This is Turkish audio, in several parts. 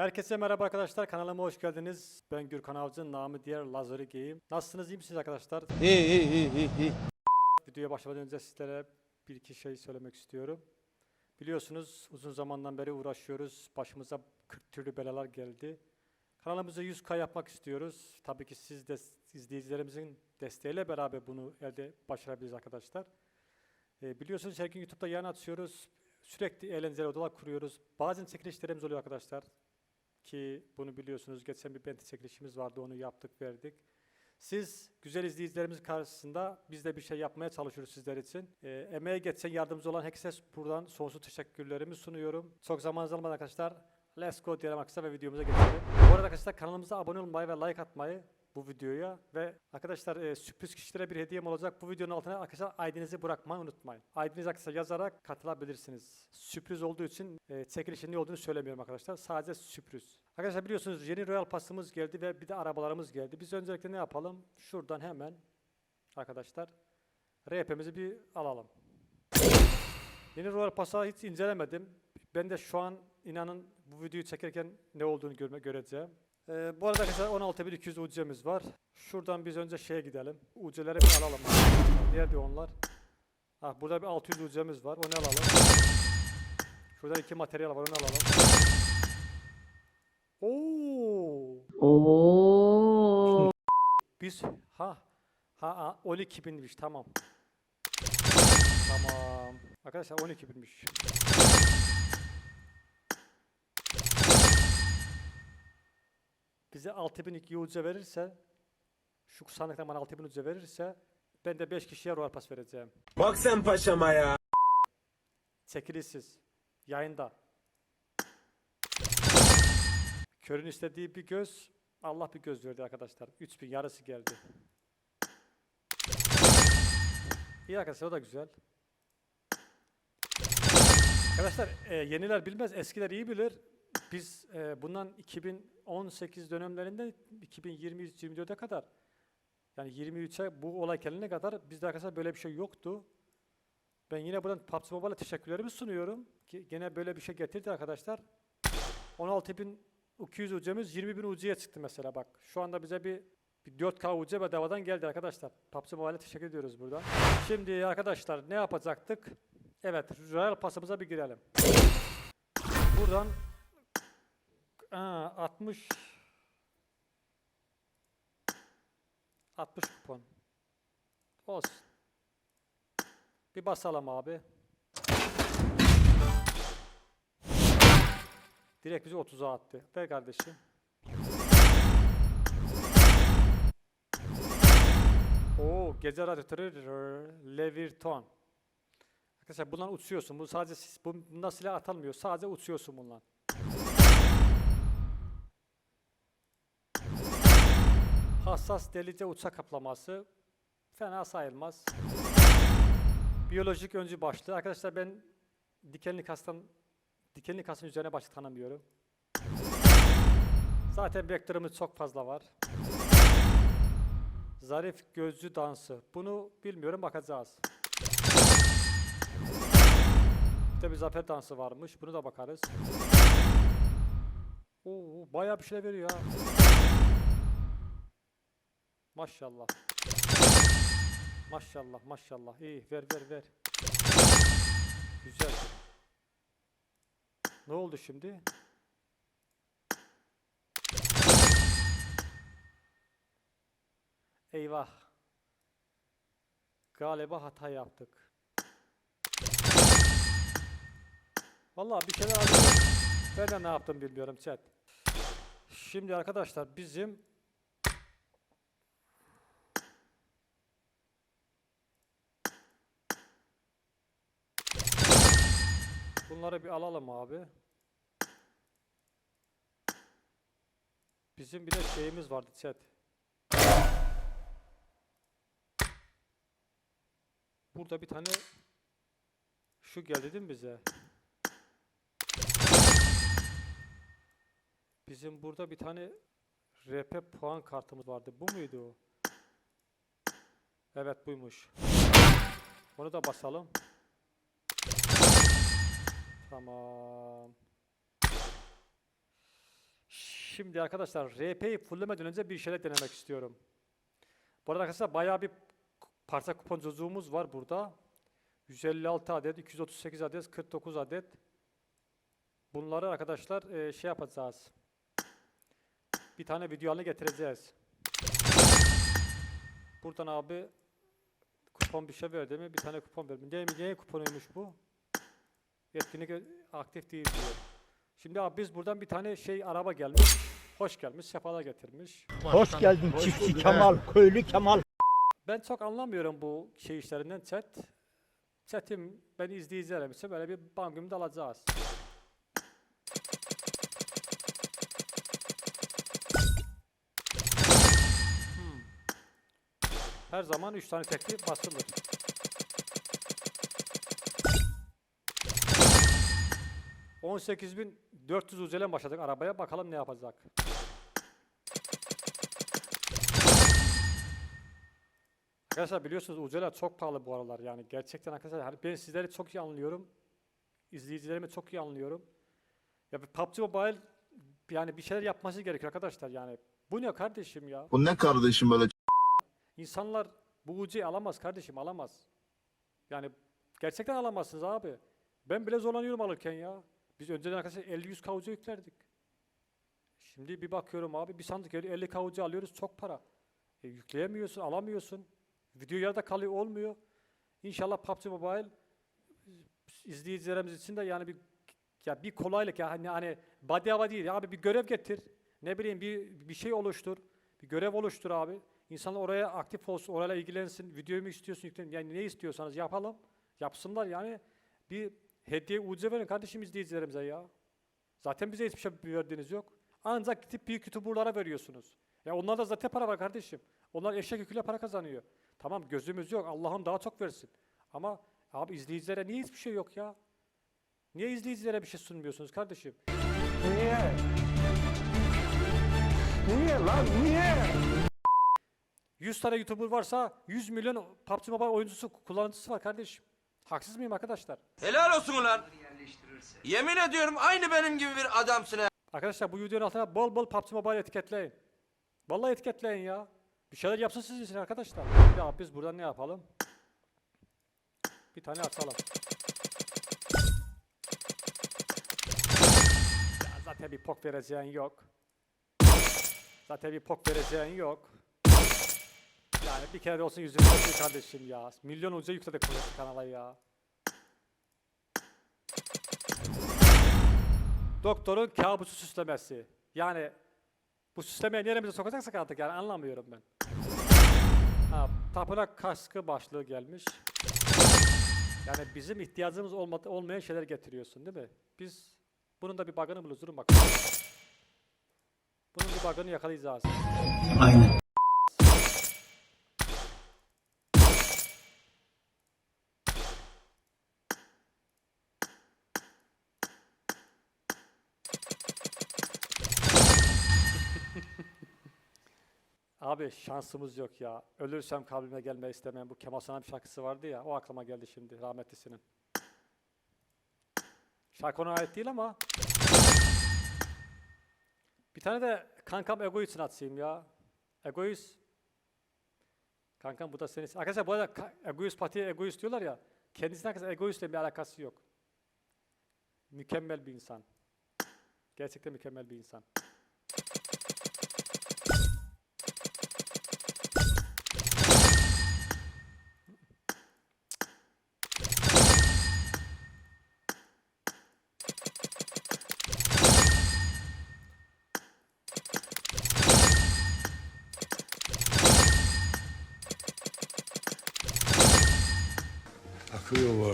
Herkese merhaba arkadaşlar. Kanalıma hoş geldiniz. Ben Gürkan Avcı, namı diğer Lazeri Game. Nasılsınız, iyi misiniz arkadaşlar? İyi iyi iyi iyi iyi. Videoya başlamadan önce sizlere bir iki şey söylemek istiyorum. Biliyorsunuz uzun zamandan beri uğraşıyoruz. Başımıza 40 türlü belalar geldi. Kanalımızı 100K yapmak istiyoruz. Tabii ki siz de izleyicilerimizin desteğiyle beraber bunu elde başarabiliriz arkadaşlar. Ee, biliyorsunuz her gün YouTube'da yayın atıyoruz. Sürekli eğlenceli odalar kuruyoruz. Bazen çekilişlerimiz oluyor arkadaşlar. Ki bunu biliyorsunuz. Geçen bir benti çekilişimiz vardı. Onu yaptık, verdik. Siz güzel izleyicilerimiz karşısında biz de bir şey yapmaya çalışıyoruz sizler için. Ee, emeğe geçen yardımcı olan herkese buradan sonsuz teşekkürlerimi sunuyorum. Çok zamanınızı almadan arkadaşlar let's go diyelim arkadaşlar ve videomuza geçelim. Bu arada arkadaşlar kanalımıza abone olmayı ve like atmayı bu videoya ve arkadaşlar e, sürpriz kişilere bir hediyem olacak. Bu videonun altına arkadaşlar ID'nizi bırakmayı unutmayın. ID'nizi arkadaşlar yazarak katılabilirsiniz. Sürpriz olduğu için e, çekilişin ne olduğunu söylemiyorum arkadaşlar. Sadece sürpriz. Arkadaşlar biliyorsunuz yeni Royal Pass'ımız geldi ve bir de arabalarımız geldi. Biz öncelikle ne yapalım? Şuradan hemen arkadaşlar RP'mizi bir alalım. Yeni Royal Pass'ı hiç incelemedim. Ben de şu an inanın bu videoyu çekerken ne olduğunu görme, göreceğim. Ee, bu arada arkadaşlar 16200 UC'miz var. Şuradan biz önce şeye gidelim. UC'leri bir alalım. Nerede onlar? Ha, burada bir 600 UC'miz var. Onu alalım. Şurada iki materyal var. Onu alalım. Oo! Oo. Biz ha ha, ha 12 binmiş tamam. Tamam. Arkadaşlar 12 binmiş. Bize 6000 UC verirse şu sandıktan bana 6000 UC verirse ben de 5 kişiye Royal Pass vereceğim. Bak sen paşama ya. Çekilişsiz. Yayında. Körün istediği bir göz, Allah bir göz verdi arkadaşlar. 3000 yarısı geldi. İyi arkadaşlar o da güzel. Arkadaşlar e, yeniler bilmez, eskiler iyi bilir. Biz e, bundan 2018 dönemlerinde 2023-24'e kadar yani 23'e bu olay gelene kadar bizde arkadaşlar böyle bir şey yoktu. Ben yine buradan PUBG Mobile'a teşekkürlerimi sunuyorum. Ki gene böyle bir şey getirdi arkadaşlar. 16.200 UC'miz 20.000 UC'ye çıktı mesela bak. Şu anda bize bir, bir 4K UC bedavadan geldi arkadaşlar. PUBG Mobile'a teşekkür ediyoruz buradan. Şimdi arkadaşlar ne yapacaktık? Evet Royal Pass'ımıza bir girelim. Buradan aa, 60 60 kupon. Olsun. Bir basalım abi. Direkt bizi 30'a attı. Ver kardeşim. Oo, gece radyatörü Levirton. Arkadaşlar bundan uçuyorsun. Bu sadece bundan silah atılmıyor. Sadece uçuyorsun bundan. Hassas delice uçak kaplaması fena sayılmaz. Biyolojik öncü başlığı. Arkadaşlar ben dikenli kastan dikenli kasın üzerine başlık tanımıyorum. Zaten vektörümüz çok fazla var. Zarif gözlü dansı. Bunu bilmiyorum bakacağız. De bir zafer dansı varmış. Bunu da bakarız. Oo, bayağı bir şey veriyor ha. Maşallah. Maşallah maşallah. İyi ver ver ver. Güzel. Ne oldu şimdi? Eyvah. Galiba hata yaptık. Vallahi bir şeyler alıyorum. Ben de ne yaptım bilmiyorum chat. Şimdi arkadaşlar bizim Bunları bir alalım abi. Bizim bir de şeyimiz vardı chat. Burada bir tane şu geldi değil mi bize? Bizim burada bir tane RP puan kartımız vardı. Bu muydu o? Evet buymuş. Onu da basalım. Tamam. Şimdi arkadaşlar RP'yi fullemeden önce bir şeyler denemek istiyorum. Bu arada arkadaşlar bayağı bir parça kuponcuğumuz var burada. 156 adet, 238 adet, 49 adet. Bunları arkadaşlar e, şey yapacağız. Bir tane video haline getireceğiz. Buradan abi kupon bir şey verdi mi? Bir tane kupon verdim. Ne, neye kuponuymuş bu? Yetkinlik ö- aktif değil diyor. Şimdi abi biz buradan bir tane şey araba gelmiş. Hoş gelmiş, sefalar getirmiş. Hoş geldin çiftçi Kemal, köylü Kemal. Ben çok anlamıyorum bu şey işlerinden chat. Chatim beni izleyicilerim ise böyle bir bangımda alacağız. Hmm. Her zaman 3 tane tekli basılır. ...18.400 uzelen başladık arabaya. Bakalım ne yapacak. Arkadaşlar biliyorsunuz Ucela çok pahalı bu aralar yani gerçekten arkadaşlar hani ben sizleri çok iyi anlıyorum. İzleyicilerimi çok iyi anlıyorum. Ya PUBG Mobile yani bir şeyler yapması gerekiyor arkadaşlar yani. Bu ne kardeşim ya? Bu ne kardeşim böyle İnsanlar bu UC'yi alamaz kardeşim alamaz. Yani gerçekten alamazsınız abi. Ben bile zorlanıyorum alırken ya. Biz önceden arkadaşlar 50-100 kavucu yüklerdik. Şimdi bir bakıyorum abi bir sandık 50 kavucu alıyoruz çok para. E, yükleyemiyorsun, alamıyorsun. Video yarıda kalıyor, olmuyor. İnşallah PUBG Mobile izleyicilerimiz için de yani bir ya bir kolaylık ya hani hani bedava değil ya abi bir görev getir. Ne bileyim bir bir şey oluştur. Bir görev oluştur abi. İnsanlar oraya aktif olsun, orayla ilgilensin. Videoyu mu istiyorsun yüklen. Yani ne istiyorsanız yapalım. Yapsınlar yani. Bir hediye ucuza verin kardeşim izleyicilerimize ya. Zaten bize hiçbir şey verdiğiniz yok. Ancak gidip büyük youtuberlara veriyorsunuz. Ya onlar da zaten para var kardeşim. Onlar eşek yüküyle para kazanıyor. Tamam gözümüz yok. Allah'ım daha çok versin. Ama abi izleyicilere niye hiçbir şey yok ya? Niye izleyicilere bir şey sunmuyorsunuz kardeşim? Niye? Niye lan niye? 100 tane YouTuber varsa 100 milyon PUBG Mobile oyuncusu, kullanıcısı var kardeşim. Haksız mıyım arkadaşlar? Helal olsun ulan. Yemin ediyorum aynı benim gibi bir adamsın ha. Arkadaşlar bu videonun altına bol bol PUBG Mobile etiketleyin. Vallahi etiketleyin ya. Bir şeyler yapsın sizin için arkadaşlar. Ya biz buradan ne yapalım? Bir tane açalım. Ya zaten bir pok vereceğin yok. Zaten bir pok vereceğin yok. Bir kere olsun yüzünü bakıyor kardeşim ya. Milyon uca yükledik bu kanala ya. Doktorun kabusu süslemesi. Yani bu süslemeyi neremize sokacaksak artık yani anlamıyorum ben. Ha, tapınak kaskı başlığı gelmiş. Yani bizim ihtiyacımız olmadı, olmayan şeyler getiriyorsun değil mi? Biz bunun da bir bug'ını buluruz. Durun bakalım. Bunun bir bug'ını yakalayacağız. Aynen. Abi şansımız yok ya. Ölürsem kabrime gelmeyi istemem. Bu Kemal Sunal şarkısı vardı ya. O aklıma geldi şimdi rahmetlisinin. Şarkı ona ait değil ama. Bir tane de kankam Egoist'in atayım ya. Egoist. Kankam bu da senin. Arkadaşlar bu arada Egoist Pati'ye Egoist diyorlar ya. Kendisine arkadaşlar Egoist'le bir alakası yok. Mükemmel bir insan. Gerçekten mükemmel bir insan.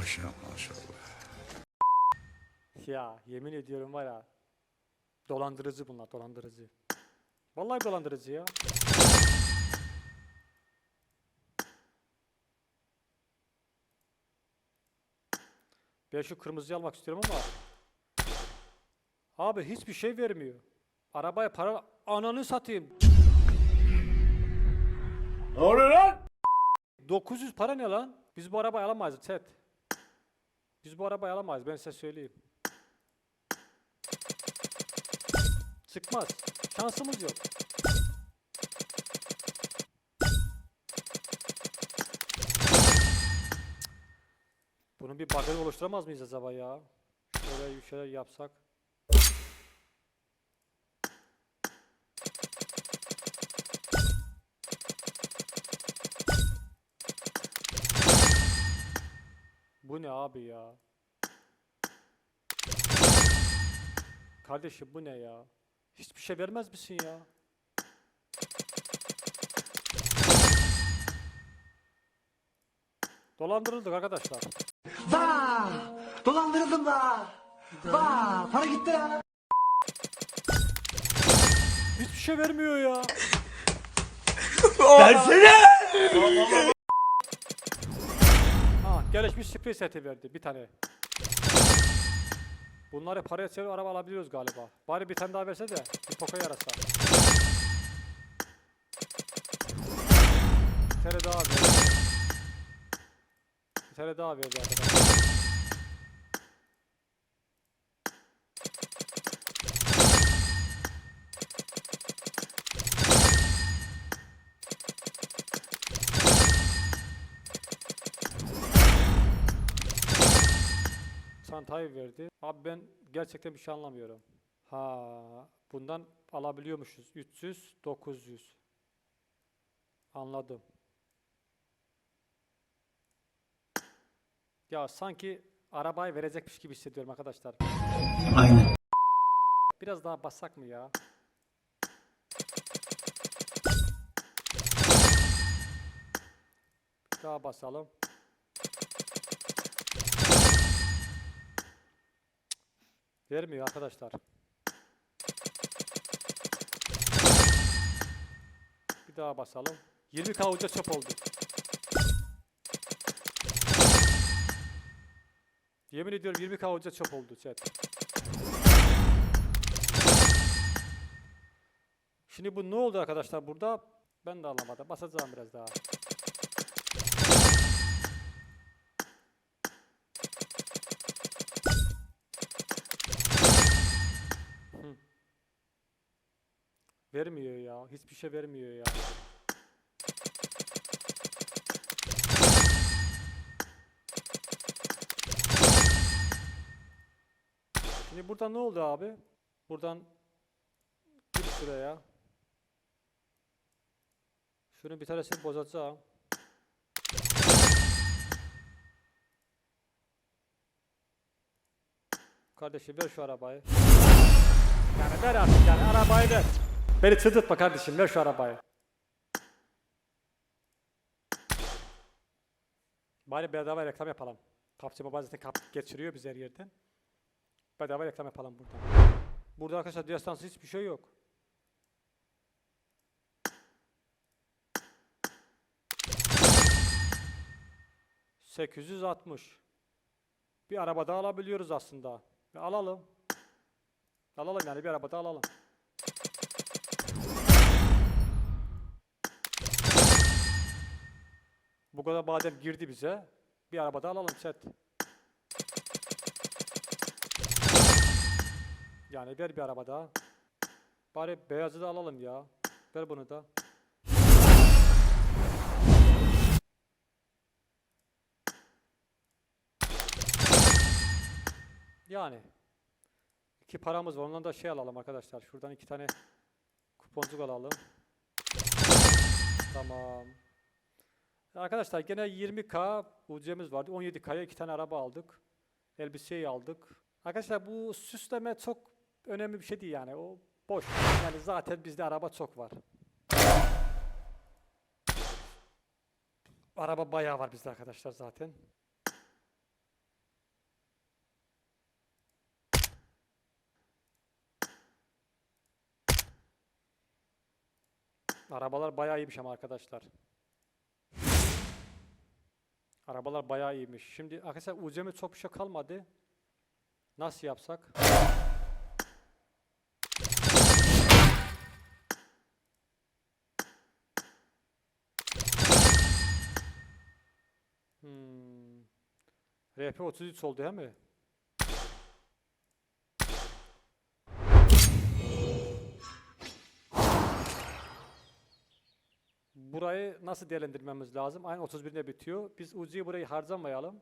Akşam maşallah. Ya yemin ediyorum var ya. Dolandırıcı bunlar dolandırıcı. Vallahi dolandırıcı ya. Ben şu kırmızıyı almak istiyorum ama Abi hiçbir şey vermiyor. Arabaya para ananı satayım. Ne oluyor lan? 900 para ne lan? Biz bu arabayı alamayız chat. Biz bu arabayı alamayız ben size söyleyeyim. Çıkmaz. Şansımız yok. Bunun bir bug'ını oluşturamaz mıyız acaba ya? Şöyle bir şeyler yapsak. Bu ne abi ya? Kardeşim bu ne ya? Hiçbir şey vermez misin ya? Dolandırıldık arkadaşlar. Dolandırıldım da. Vaa para gitti ya. Hiçbir şey vermiyor ya. Versene. Gelişmiş sprey seti verdi bir tane. Bunları paraya çevir araba alabiliyoruz galiba. Bari bir tane daha verse de bir poka yarasa. Bir tane daha verdi. Bir tane daha verdi arkadaşlar. Çantayı verdi. Abi ben gerçekten bir şey anlamıyorum. Ha, bundan alabiliyormuşuz. 300, 900. Anladım. Ya sanki arabayı verecekmiş gibi hissediyorum arkadaşlar. Aynen. Biraz daha bassak mı ya? Daha basalım. Vermiyor arkadaşlar. Bir daha basalım. 20 kavuca çöp oldu. Yemin ediyorum 20 kavuca çöp oldu chat. Şimdi bu ne oldu arkadaşlar burada? Ben de anlamadım. Basacağım biraz daha. Vermiyor ya. Hiçbir şey vermiyor ya. Şimdi burada ne oldu abi? Buradan bir şuraya. Şunu bir tanesini bozacağım. Kardeşim ver şu arabayı. Yani ver artık yani arabayı ver. Beni çıldırtma kardeşim ver şu arabayı. Bari bedava reklam yapalım. PUBG Mobile zaten kap geçiriyor biz her yerden. Bedava reklam yapalım burada. Burada arkadaşlar destansı hiçbir şey yok. ...860. Bir araba daha alabiliyoruz aslında. Ve alalım. Alalım yani bir araba daha alalım. Kadar madem girdi bize... ...bir araba daha alalım chat. Yani ver bir araba daha. Bari beyazı da alalım ya. Ver bunu da. Yani. iki paramız var. Ondan da şey alalım arkadaşlar. Şuradan iki tane kuponcuk alalım. Tamam. Arkadaşlar gene 20k UC'miz vardı. 17k'ya iki tane araba aldık. Elbiseyi aldık. Arkadaşlar bu süsleme çok önemli bir şey değil yani. O boş. Yani zaten bizde araba çok var. Araba bayağı var bizde arkadaşlar zaten. Arabalar bayağı iyiymiş ama arkadaşlar. Arabalar bayağı iyiymiş. Şimdi arkadaşlar UC'me çok bir şey kalmadı. Nasıl yapsak? Hmm. RP 33 oldu değil mi? Nasıl değerlendirmemiz lazım? Aynı 31'inde bitiyor. Biz Uzi'yi burayı harcamayalım.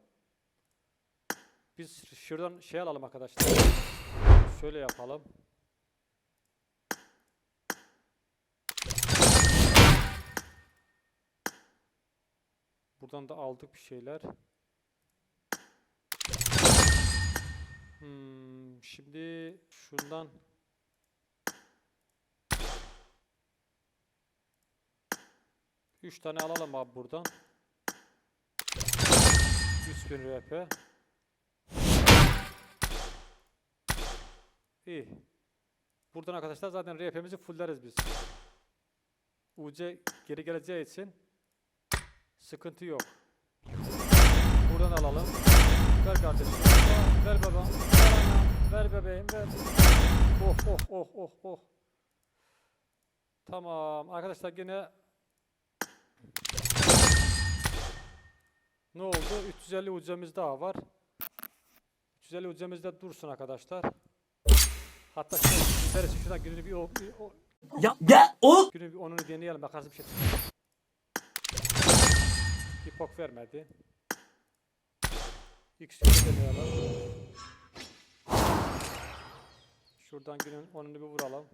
Biz şuradan şey alalım arkadaşlar. Şöyle yapalım. Buradan da aldık bir şeyler. Hmm, şimdi şundan Üç tane alalım abi buradan. 3000 RP. İyi. Buradan arkadaşlar zaten RP'mizi fulleriz biz. UC geri geleceği için sıkıntı yok. Buradan alalım. Ver kardeşim. Ver babam. Ver anam. Ver bebeğim. Ver. Oh oh oh oh oh. Tamam. Arkadaşlar yine ne oldu? 350 ucumuz daha var. 350 ucumuz da dursun arkadaşlar. Hatta şöyle gider şuradan gününü bir o, bir o Ya ya o günü bir onunu deneyelim bakarsın bir şey. Hipok vermedi. X deneyelim. Şuradan günün onunu bir vuralım.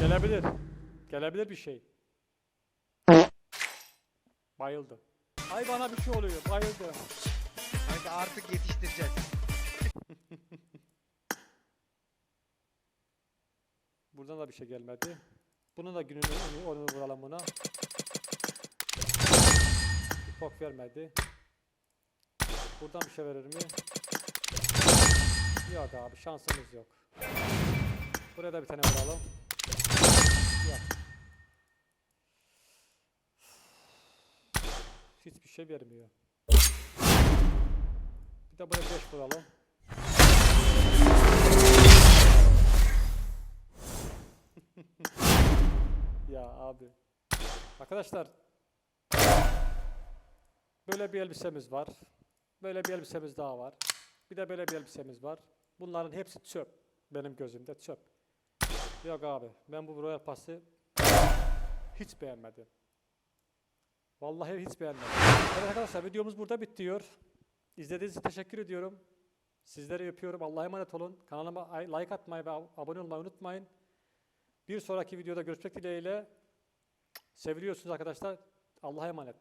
Gelebilir. Gelebilir bir şey. Bayıldı. Ay bana bir şey oluyor. Bayıldı. Kanka artık yetiştireceğiz. Buradan da bir şey gelmedi. Bunun da gününü onu, vuralım buna. Hipok vermedi. Buradan bir şey verir mi? Yok abi şansımız yok. Buraya da bir tane vuralım. Yok. Hiçbir şey vermiyor. Bir de buraya 5 vuralım. Ya abi. Arkadaşlar böyle bir elbisemiz var. Böyle bir elbisemiz daha var. Bir de böyle bir elbisemiz var. Bunların hepsi çöp. Benim gözümde çöp. Yok abi ben bu Royal Pass'ı hiç beğenmedim. Vallahi hiç beğenmedim. Evet arkadaşlar videomuz burada bitiyor. İzlediğiniz için teşekkür ediyorum. Sizleri öpüyorum. Allah'a emanet olun. Kanalıma like atmayı ve ab- abone olmayı unutmayın. Bir sonraki videoda görüşmek dileğiyle. Seviliyorsunuz arkadaşlar. Allah'a emanet.